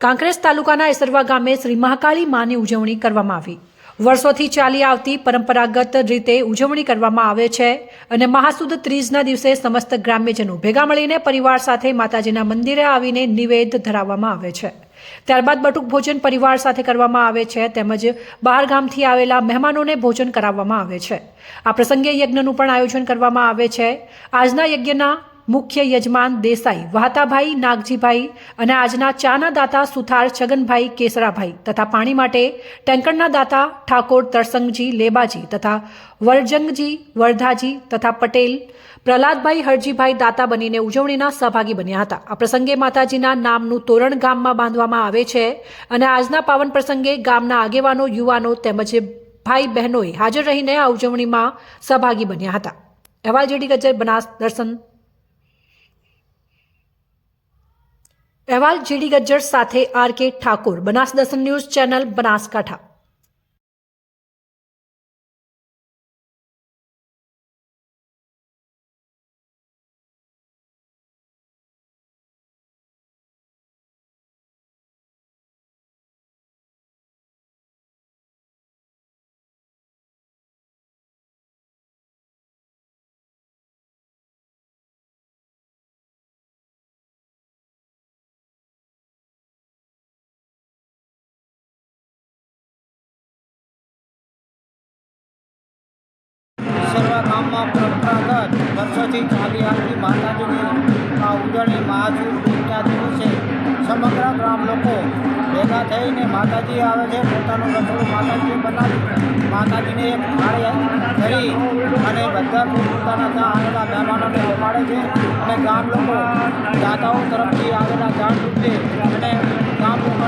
કાંકરેજ તાલુકાના એસરવા ગામે શ્રી મહાકાળી માની ઉજવણી કરવામાં આવી. વર્ષોથી ચાલી આવતી પરંપરાગત રીતે ઉજવણી કરવામાં આવે છે અને મહાસુદ ત્રીજના દિવસે સમસ્ત ગ્રામ્યજનો ભેગા મળીને પરિવાર સાથે માતાજીના મંદિરે આવીને નિવેદ ધરાવવામાં આવે છે. ત્યારબાદ બટુક ભોજન પરિવાર સાથે કરવામાં આવે છે તેમજ બહાર ગામથી આવેલા મહેમાનોને ભોજન કરાવવામાં આવે છે. આ પ્રસંગે યજ્ઞનું પણ આયોજન કરવામાં આવે છે. આજના યજ્ઞના મુખ્ય યજમાન દેસાઈ, વાહતાભાઈ, નાગજીભાઈ અને આજના ચાના દાતા સુથાર છગનભાઈ કેસરાભાઈ તથા પાણી માટે ટેન્કરના દાતા ઠાકોર તરસંગજી લેબાજી તથા વરજંગજી વરધાજી તથા પટેલ, પ્રહલાદભાઈ હરજીભાઈ દાતા બનીને ઉજવણીના સહભાગી બન્યા હતા. આ પ્રસંગે માતાજીના નામનું તોરણ ગામમાં બાંધવામાં આવે છે અને આજના પાવન પ્રસંગે ગામના આગેવાનો, યુવાનો તેમજ ભાઈ બહેનોએ હાજર રહીને આ ઉજવણીમાં સહભાગી બન્યા હતા. અહેવાલ જેડી ગજર બનાસ દર્શન અહેવાલ જીડી ગજ્જર સાથે આર કે ઠાકોર. બનાસ દર્શન ન્યૂઝ ચેનલ બનાસકાંઠા. સર્વા ગામમાં પરંપરાગત વર્ષોથી ચાલી આવતી માતાજીની આ ઉજવણી મહાજુ પૂજા દિવસે સમગ્ર ગ્રામ લોકો ભેગા થઈને માતાજી આવે છે, પોતાનું રસોડું માતાજીએ બનાવી માતાજીને એક થાળી ધરી અને બધા પોતાના ત્યાં આવેલા મહેમાનોને જમાડે છે અને ગામ લોકો દાતાઓ તરફથી આવેલા દાન રૂપે અને ગામ માતાજીને